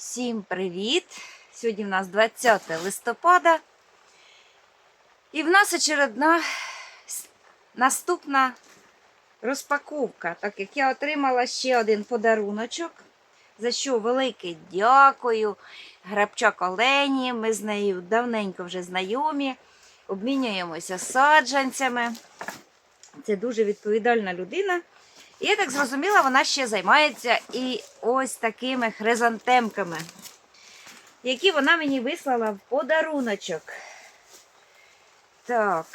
Всім привіт! Сьогодні в нас 20 листопада. І в нас очередна наступна розпаковка, так як я отримала ще один подаруночок, за що велике дякую. Грабчак Олені. Ми з нею давненько вже знайомі, обмінюємося саджанцями. Це дуже відповідальна людина. І я так зрозуміла, вона ще займається і ось такими хризантемками, які вона мені вислала в подаруночок. Так.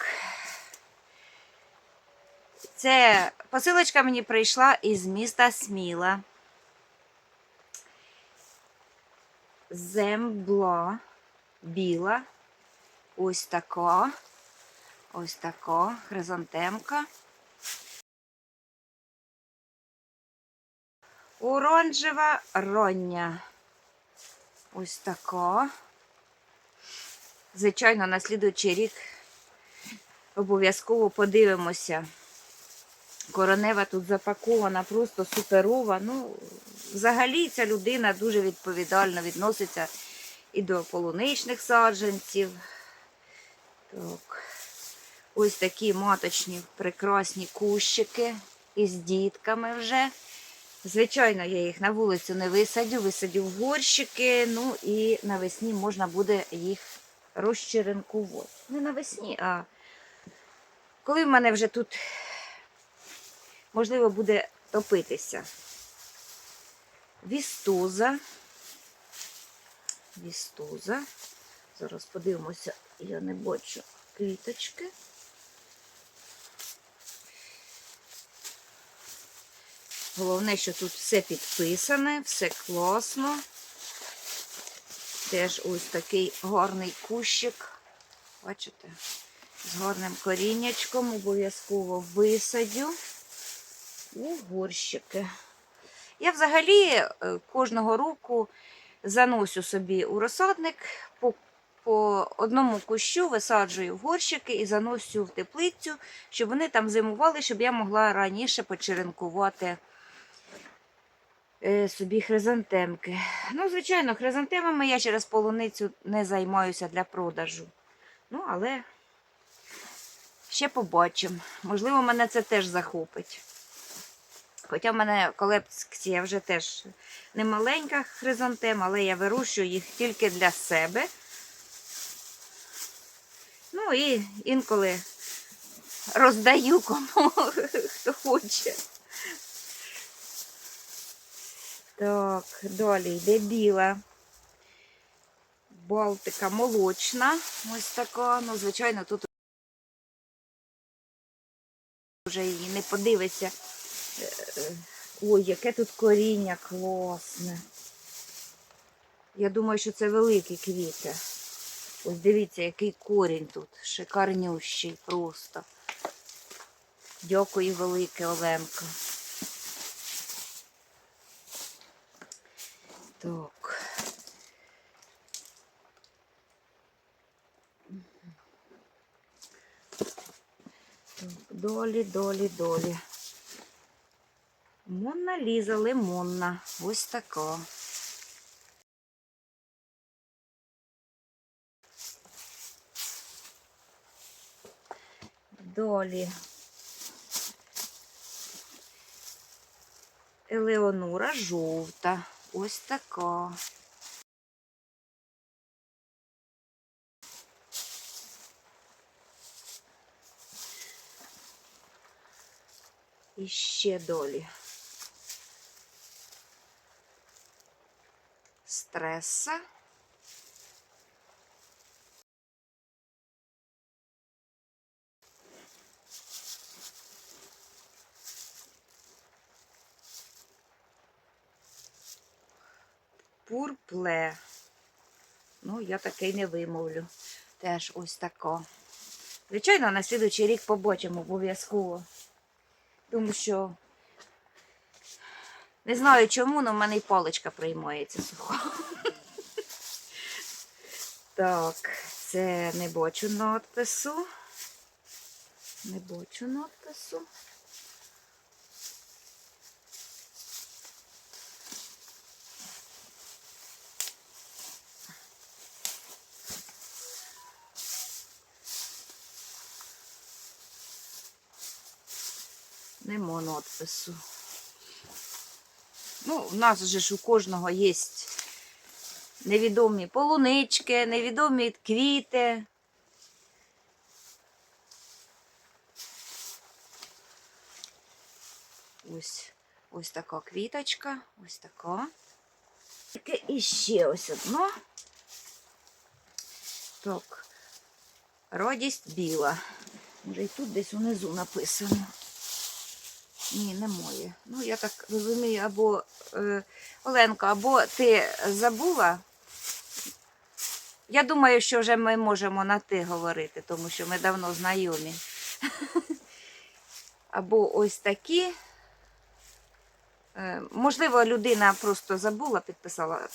Це посилочка мені прийшла із міста Сміла. Зембла біла. Ось така. Ось така хризантемка. Оранжева роння. Ось така. Звичайно, на слідуючий рік обов'язково подивимося. Коронева тут запакована, просто суперова. Ну, взагалі ця людина дуже відповідально відноситься і до полуничних саджанців. Так. Ось такі маточні прекрасні кущики із дітками вже. Звичайно, я їх на вулицю не висадю, висадю в горщики, ну і навесні можна буде їх розчеренкувати. Не навесні, а коли в мене вже тут можливо буде топитися. Вістуза. Вістуза. Зараз подивимося, я не бачу квіточки. Головне, що тут все підписане, все класно. Теж ось такий гарний кущик. Бачите? З гарним коріннячком обов'язково висадю у горщики. Я взагалі е, кожного року заносю собі у розсадник по, по одному кущу висаджую в горщики і заносю в теплицю, щоб вони там зимували, щоб я могла раніше почеренкувати собі хризантемки. Ну, звичайно, хризантемами я через полуницю не займаюся для продажу. Ну, але ще побачимо. Можливо, мене це теж захопить. Хоча в мене колекція вже теж не маленька хризантем, але я вирощую їх тільки для себе. Ну і інколи роздаю кому хто хоче. Так, далі йде біла. Балтика молочна. Ось така. Ну, звичайно, тут вже її не подивишся. Е, е, Ой, яке тут коріння класне. Я думаю, що це великі квіти. Ось дивіться, який корінь тут. Шикарнющий просто. Дякую велике, Оленка. Так. Так, долі, долі, долі. Монна Ліза лимонна. Ось така. Долі. Елеонора жовта. Ось така. І ще долі. Стреса. Пурпле. Ну, я такий не вимовлю. Теж ось тако. Звичайно, на слідуючий рік побачимо обов'язково. Тому що не знаю чому, але в мене і паличка приймається суха. Так, це не бачу надпису. Не бачу надпису. Нема надпису. Ну, в нас же ж у кожного є невідомі полунички, невідомі квіти. Ось, ось така квіточка, ось така. Таке І ще ось одно. Так. Радість біла. Може і тут десь унизу написано. Ні, немає. Ну, я так розумію, або е, Оленка, або ти забула. Я думаю, що вже ми можемо на ти говорити, тому що ми давно знайомі. Або ось такі. Е, можливо, людина просто забула, підписала.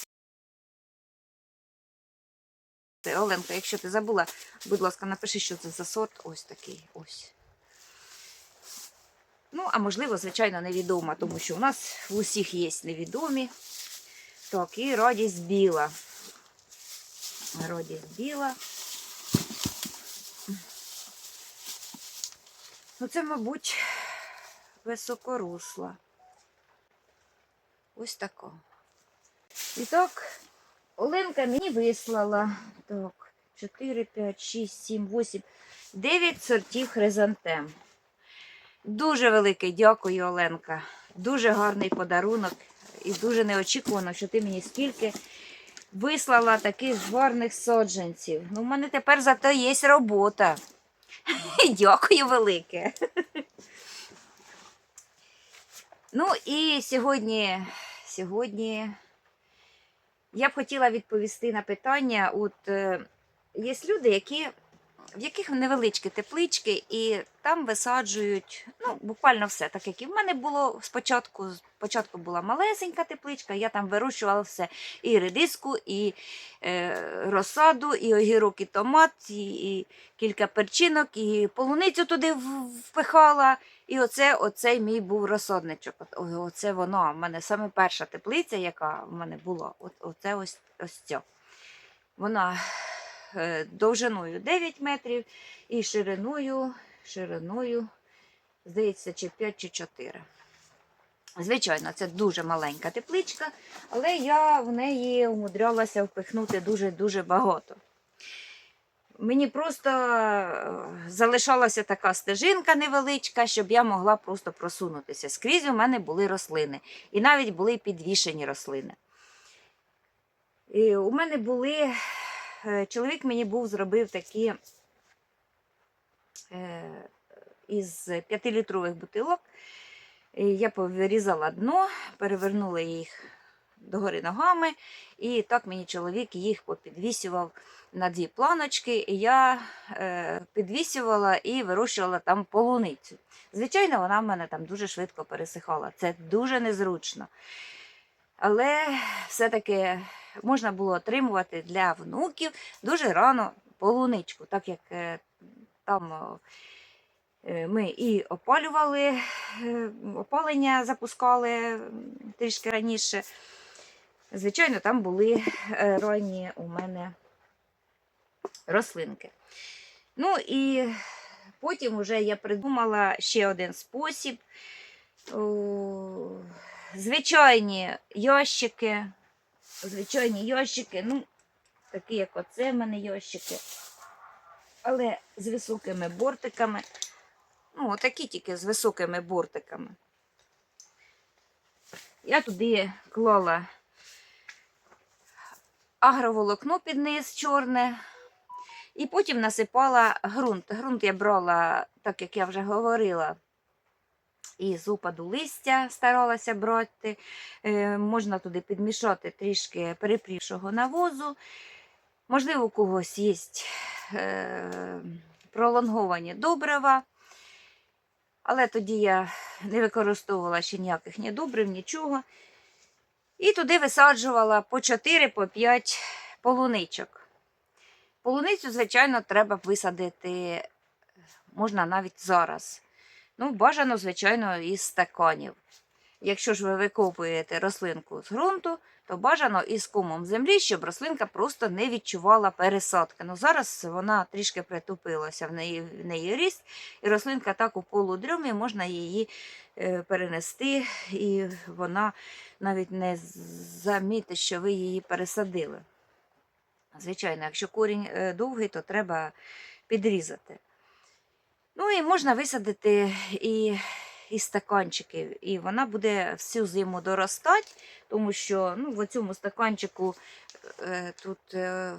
Оленка, якщо ти забула, будь ласка, напиши, що це за сорт. Ось такий. Ось. Ну, а можливо, звичайно, невідома, тому що у нас в усіх є невідомі. Так, і радість біла. Радість біла. Ну, це, мабуть, високорусла. Ось така. І так, Оленка мені вислала. Так, 4, 5, 6, 7, 8, 9 сортів хризантем. Дуже велике дякую, Оленка. Дуже гарний подарунок. І дуже неочікувано, що ти мені скільки вислала таких гарних саджанців. Ну, в мене тепер зато є робота. Дякую велике. Ну і сьогодні, сьогодні я б хотіла відповісти на питання. От е, є люди, які, в яких невеличкі теплички, і там висаджують ну, буквально все. Так як і в мене було спочатку. Спочатку була малесенька тепличка, я там вирощувала все. І редиску, і е, розсаду, і огірок, і томат, і, і кілька перчинок, і полуницю туди впихала. І оце оцей мій був розсадничок. Оце воно. У мене саме перша теплиця, яка в мене була, оце ось, ось ця. Вона довжиною 9 метрів і шириною, шириною, здається, чи 5, чи 4. Звичайно, це дуже маленька тепличка, але я в неї умудрялася впихнути дуже-дуже багато. Мені просто е, залишалася така стежинка невеличка, щоб я могла просто просунутися. Скрізь у мене були рослини, і навіть були підвішені рослини. І у мене були, е, чоловік мені був зробив такі е, із 5-літрових бутилок. Я повирізала дно, перевернула їх догори ногами, і так мені чоловік їх попідвісював на дві планочки, і я е, підвісювала і вирощувала там полуницю. Звичайно, вона в мене там дуже швидко пересихала. Це дуже незручно. Але все-таки можна було отримувати для внуків дуже рано полуничку, так як е, там. Е, Ми і опалювали, е, опалення запускали трішки раніше. Звичайно, там були ранні у мене рослинки. Ну і потім вже я придумала ще один спосіб. Звичайні ящики, звичайні ящики, ну, такі, як оце в мене ящики, але з високими бортиками. Ну, отакі тільки з високими бортиками. Я туди клала агроволокно під низ чорне. І потім насипала ґрунт. Ґрунт я брала, так як я вже говорила, із упаду листя старалася брати. Е, можна туди підмішати трішки перепрівшого навозу. Можливо, у когось є е, пролонговані добрива. Але тоді я не використовувала ще ніяких ні добрив, нічого. І туди висаджувала по 4-5 полуничок. Полуницю, звичайно, треба висадити, можна навіть зараз. Ну, бажано, звичайно, із стаканів. Якщо ж ви викопуєте рослинку з ґрунту, то бажано із комом землі, щоб рослинка просто не відчувала пересадки. Ну зараз вона трішки притупилася в неї, в неї ріст, і рослинка так у полудрьомі можна її е, перенести, і вона навіть не замітить, що ви її пересадили. Звичайно, якщо корінь е, довгий, то треба підрізати. Ну і можна висадити і із стаканчиків, і вона буде всю зиму доростати, тому що ну, в цьому стаканчику е, тут е,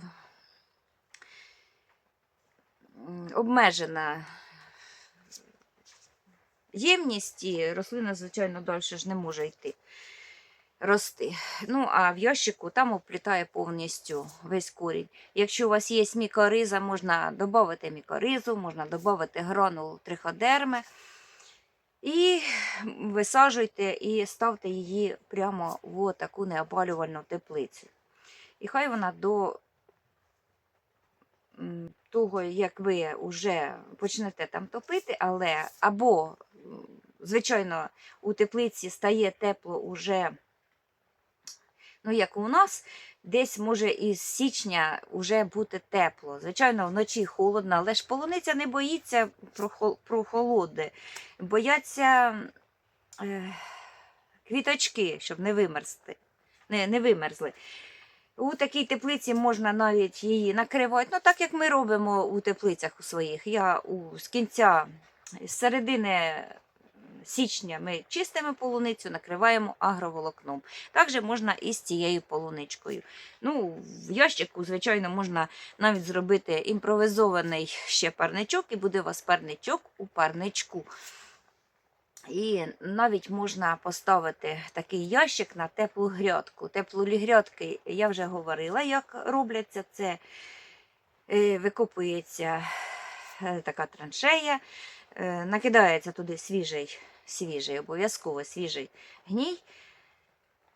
обмежена ємність, і рослина, звичайно, далі ж не може йти рости. Ну, а в ящику там оплітає повністю весь корінь. Якщо у вас є мікориза, можна додати мікоризу, можна додати гранул триходерми. І висаджуйте і ставте її прямо в таку неопалювальну теплицю. І хай вона до того, як ви вже почнете там топити, але або, звичайно, у теплиці стає тепло уже, ну, як у нас, десь може із січня вже бути тепло. Звичайно, вночі холодно, але ж полуниця не боїться прохол- прохолоди. Бояться е, квіточки, щоб не вимерзти. Не, не вимерзли. У такій теплиці можна навіть її накривати, ну так як ми робимо у теплицях у своїх. Я у, з кінця, з середини січня ми чистимо полуницю, накриваємо агроволокном. Також можна і з цією полуничкою. Ну, в ящику, звичайно, можна навіть зробити імпровізований ще парничок, і буде у вас парничок у парничку. І навіть можна поставити такий ящик на теплу грядку. Теплі грядки, я вже говорила, як робляться. Це е, викопується е, така траншея, накидається туди свіжий, свіжий, обов'язково свіжий гній,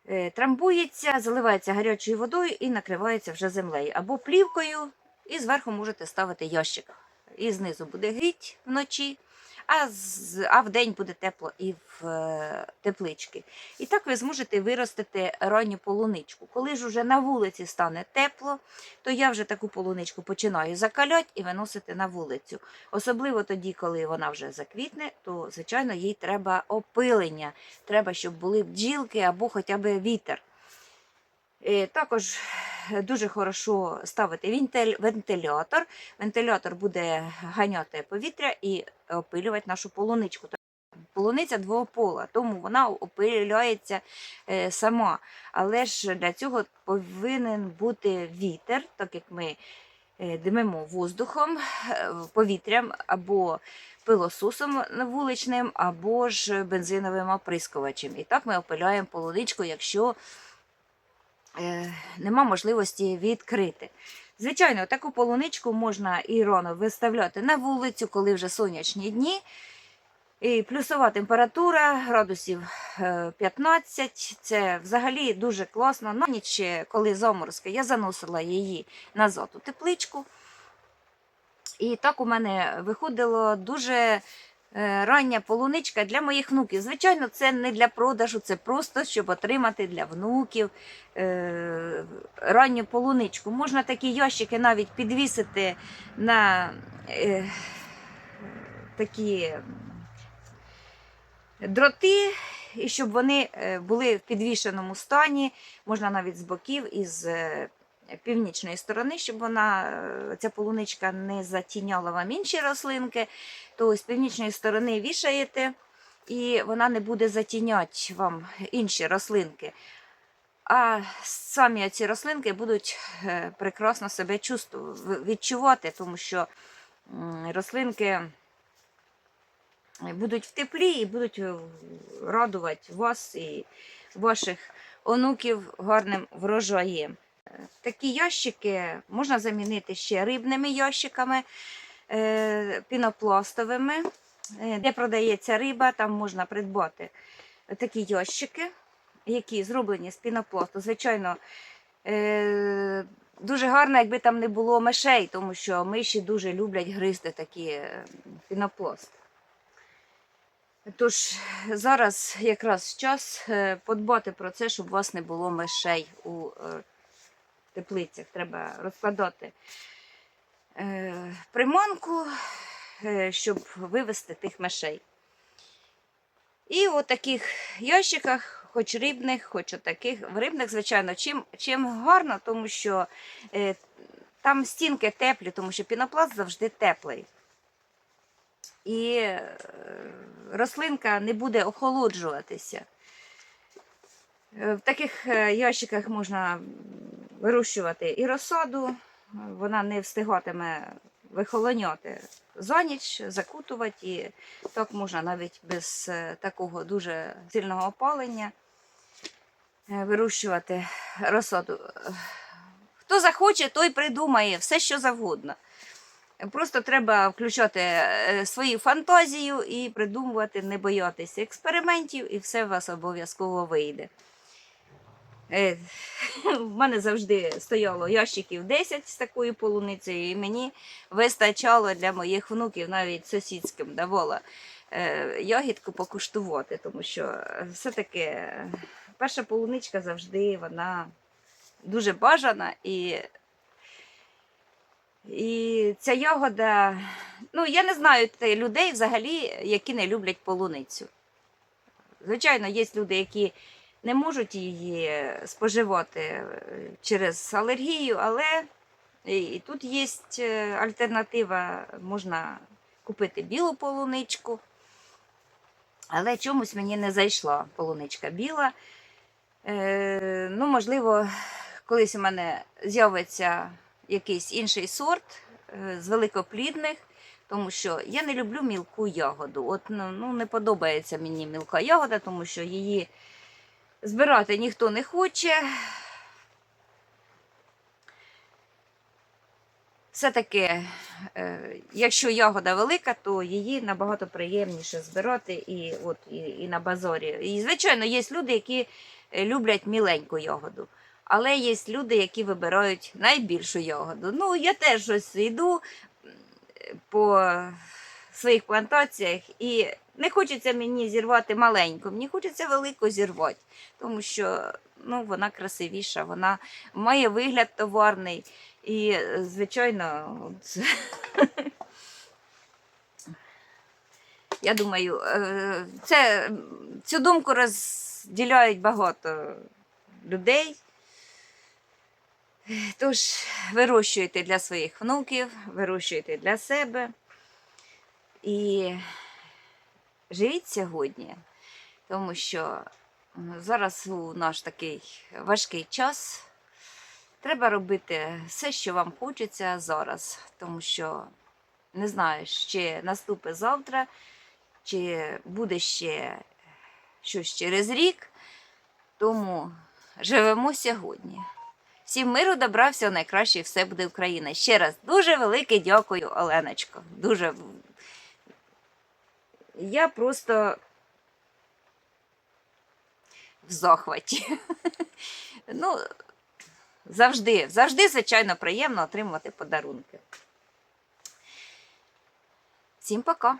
е, трамбується, заливається гарячою водою і накривається вже землею. Або плівкою, і зверху можете ставити ящик. І знизу буде гріть вночі, а, з, а вдень буде тепло і в е, теплички. І так ви зможете виростити ранню полуничку. Коли ж уже на вулиці стане тепло, то я вже таку полуничку починаю закаляти і виносити на вулицю. Особливо тоді, коли вона вже заквітне, то, звичайно, їй треба опилення. Треба, щоб були бджілки або хоча б вітер. Е, Також дуже хорошо ставити вентилятор. Вентилятор буде ганяти повітря і опилювати нашу полуничку. Полуниця двопола, тому вона опиляється е, сама. Але ж для цього повинен бути вітер, так як ми е, димимо воздухом, е, повітрям або пилососом вуличним, або ж бензиновим оприскувачем. І так ми опиляємо полуничку, якщо нема можливості відкрити. Звичайно, таку полуничку можна і рано виставляти на вулицю, коли вже сонячні дні. І плюсова температура градусів е, 15. Це взагалі дуже класно. На ніч, е, коли заморозки, я заносила її назад у тепличку. І так у мене виходило дуже е, рання полуничка для моїх внуків. Звичайно, це не для продажу, це просто щоб отримати для внуків е, ранню полуничку. Можна такі ящики навіть підвісити на е, такі дроти, і щоб вони е, були в підвішеному стані, можна навіть з боків із е, північної сторони, щоб вона, е, ця полуничка не затіняла вам інші рослинки, то з північної сторони вішаєте, і вона не буде затіняти вам інші рослинки. А самі ці рослинки будуть е, прекрасно себе відчувати, тому що рослинки будуть в теплі і будуть е, радувати вас і ваших онуків гарним врожаєм. Такі ящики можна замінити ще рибними ящиками, е, пінопластовими. Е, Де продається риба, там можна придбати такі ящики, які зроблені з пінопласту. Звичайно, е, дуже гарно, якби там не було мишей, тому що миші дуже люблять гризти такі пінопласт. Тож зараз якраз час подбати про це, щоб у вас не було мишей у теплицях. Треба розкладати е, приманку, е, щоб вивести тих мишей. І у таких ящиках, хоч рибних, хоч отаких, в рибних, звичайно, чим, чим гарно, тому що е, там стінки теплі, тому що пінопласт завжди теплий. І е, рослинка не буде охолоджуватися. Е, В таких е, ящиках можна вирощувати і розсаду, вона не встигатиме вихолоняти за ніч, закутувати. І так можна навіть без е, такого дуже сильного опалення вирощувати розсаду. Хто захоче, той придумає все, що завгодно. Просто треба включати свою фантазію і придумувати, не боятися експериментів, і все у вас обов'язково вийде. Е, В мене завжди стояло ящиків 10 з такою полуницею, і мені вистачало для моїх внуків навіть сусідським давала е, ягідку покуштувати, тому що все-таки перша полуничка завжди вона дуже бажана і і ця ягода, ну я не знаю людей взагалі, які не люблять полуницю. Звичайно, є люди, які не можуть її споживати е, через алергію, але і тут є е, альтернатива, можна купити білу полуничку. Але чомусь мені не зайшла полуничка біла. Е, ну, можливо, колись у мене з'явиться якийсь інший сорт е, з великоплідних, тому що я не люблю мілку ягоду. От ну, ну, не подобається мені мілка ягода, тому що її збирати ніхто не хоче. Все-таки, е, якщо ягода велика, то її набагато приємніше збирати і, от, і, і на базорі. І, звичайно, є люди, які е, люблять міленьку ягоду. Але є люди, які вибирають найбільшу ягоду. Ну, я теж ось йду по своїх плантаціях і не хочеться мені зірвати маленьку, мені хочеться велику зірвати, тому що ну, вона красивіша, вона має вигляд товарний. І, звичайно, я думаю, е, це, цю думку розділяють багато людей. Тож вирощуйте для своїх внуків, вирощуйте для себе і живіть сьогодні, тому що зараз у наш такий важкий час. Треба робити все, що вам хочеться зараз, тому що не знаю, чи наступить завтра, чи буде ще щось через рік. Тому живемо сьогодні. Всім миру, добра, всього найкраще, все буде Україна. Ще раз дуже велике дякую, Оленочко. Дуже. Я просто в захваті. Ну, Завжди, завжди, звичайно, приємно отримувати подарунки. Всім пока!